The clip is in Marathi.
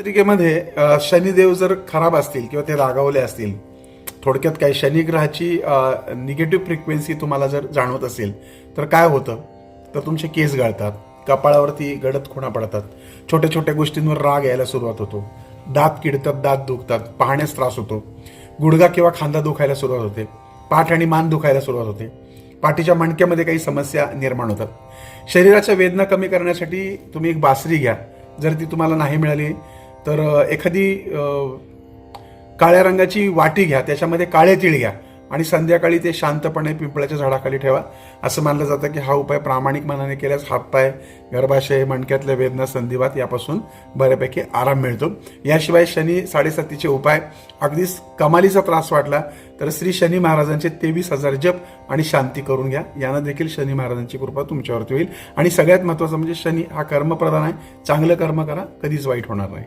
पत्रिकेमध्ये शनिदेव जर खराब असतील किंवा ते रागावले असतील थोडक्यात काय शनिग्रहाची निगेटिव्ह फ्रिक्वेन्सी तुम्हाला जर जाणवत असेल तर काय होतं? तर तुमचे केस गळतात कपाळावरती गडद खुणा पडतात छोट्या छोट्या गोष्टींवर राग यायला सुरुवात होतो दात किडतात दात दुखतात पाहण्यास त्रास होतो गुडगा किंवा खांदा दुखायला सुरुवात होते पाठ आणि मान दुखायला सुरुवात होते पाठीच्या मणक्यामध्ये काही समस्या निर्माण होतात. शरीराच्या वेदना कमी करण्यासाठी तुम्ही एक बासरी घ्या जर ती तुम्हाला नाही मिळाली तर एखादी काळ्या रंगाची वाटी घ्या त्याच्यामध्ये काळे तीळ घ्या आणि संध्याकाळी ते शांतपणे पिंपळाच्या झाडाखाली ठेवा. असं मानलं जातं की हा उपाय प्रामाणिक मनाने केल्यास हातपाय गर्भाशय मणक्यातल्या वेदना संधिवात यापासून बऱ्यापैकी आराम मिळतो. याशिवाय शनी साडेसातीचे उपाय अगदीच कमालीचा त्रास वाटला तर श्री शनी महाराजांचे तेवीस हजार जप आणि शांती करून घ्या. यानं देखील शनी महाराजांची कृपा तुमच्यावरती होईल. आणि सगळ्यात महत्त्वाचं म्हणजे शनी हा कर्मप्रधान आहे. चांगलं कर्म करा कधीच वाईट होणार नाही.